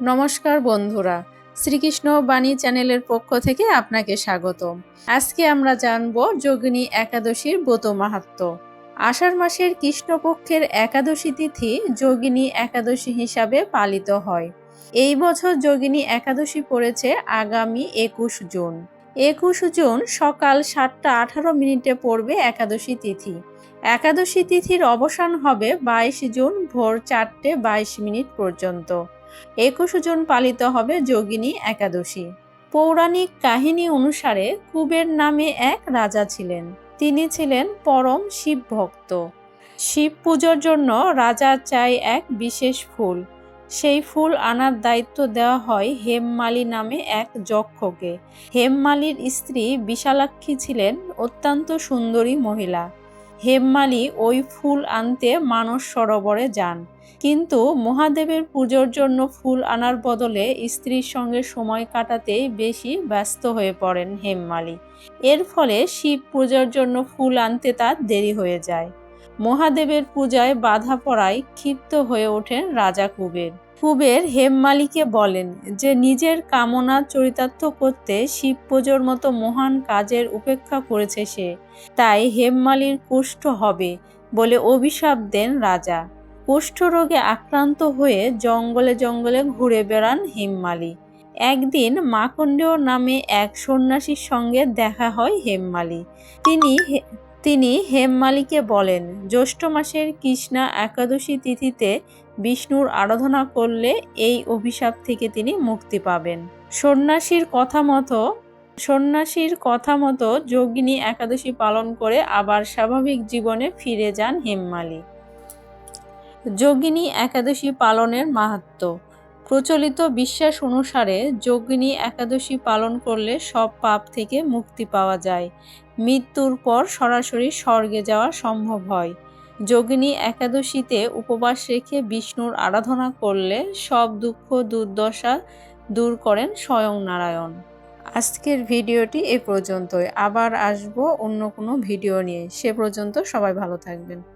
নমস্কার বন্ধুরা, শ্রীকৃষ্ণ বাণী চ্যানেলের পক্ষ থেকে আপনাকে স্বাগত আজকে আমরা জানব যোগিনী একাদশীর ব্রত মাহাত্ম। আষাঢ় মাসের কৃষ্ণপক্ষের একাদশী তিথি যোগিনী একাদশী হিসাবে পালিত হয়। এই বছর যোগিনী একাদশী পড়েছে আগামী একুশ জুন। একুশ জুন সকাল সাতটা আঠারো মিনিটে পড়বে একাদশী তিথি। একাদশী তিথির অবসান হবে বাইশ জুন ভোর চারটে বাইশ মিনিট পর্যন্ত। একুশ জন পালিত হবে যোগিনী একাদশী। পৌরাণিক কাহিনী অনুসারে কুবের নামে এক রাজা ছিলেন। তিনি ছিলেন পরম শিব ভক্ত। শিব পুজোর জন্য রাজা চায় এক বিশেষ ফুল। সেই ফুল আনার দায়িত্ব দেওয়া হয় হেমমালি নামে এক যক্ষকে। হেমমালির স্ত্রী বিশালাক্ষী ছিলেন অত্যন্ত সুন্দরী মহিলা। হেমমালি ওই ফুল আনতে মানস সরোবরে যান। কিন্তু মহাদেবের পুজোর জন্য ফুল আনার বদলে স্ত্রীর সঙ্গে সময় কাটাতেই বেশি ব্যস্ত হয়ে পড়েন হেমমালি। এর ফলে শিব পূজার জন্য ফুল আনতে তার দেরি হয়ে যায়। মহাদেবের পূজায় বাধা পড়ায় ক্ষিপ্ত হয়ে ওঠেন রাজা কুবের। কুবের হেমমালিকে বলেন যে নিজের কামনা চরিতার্থ করতে শিব পুজোর মতো মহান কাজের উপেক্ষা করেছে সে। তাই হেমমালির কুষ্ঠ হবে বলে অভিশাপ দেন রাজা। কুষ্ঠরোগে আক্রান্ত হয়ে জঙ্গলে জঙ্গলে ঘুরে বেড়ান হেমমালি একদিন মাকণ্ডেয় নামে এক সন্ন্যাসীর সঙ্গে দেখা হয় হেমমালি তিনি তিনি হেমমালিকে বলেন, জ্যৈষ্ঠ মাসের কৃষ্ণা একাদশী তিথিতে বিষ্ণুর আরাধনা করলে এই অভিশাপ থেকে তিনি মুক্তি পাবেন। সন্ন্যাসীর কথা মতো, সন্ন্যাসীর কথা মতো যোগিনী একাদশী পালন করে আবার স্বাভাবিক জীবনে ফিরে যান হেমমালি। যোগিনী একাদশী পালনের মাহাত্ম, প্রচলিত বিশ্বাস অনুসারে যোগিনী একাদশী পালন করলে সব পাপ থেকে মুক্তি পাওয়া যায়। মৃত্যুর পর সরাসরি স্বর্গে যাওয়া সম্ভব হয়। যোগিনী একাদশীতে উপবাস রেখে বিষ্ণুর আরাধনা করলে সব দুঃখ দুর্দশা দূর করেন স্বয়ং নারায়ণ। আজকের ভিডিওটি এ পর্যন্তই। আবার আসব অন্য কোনো ভিডিও নিয়ে। সে পর্যন্ত সবাই ভালো থাকবেন।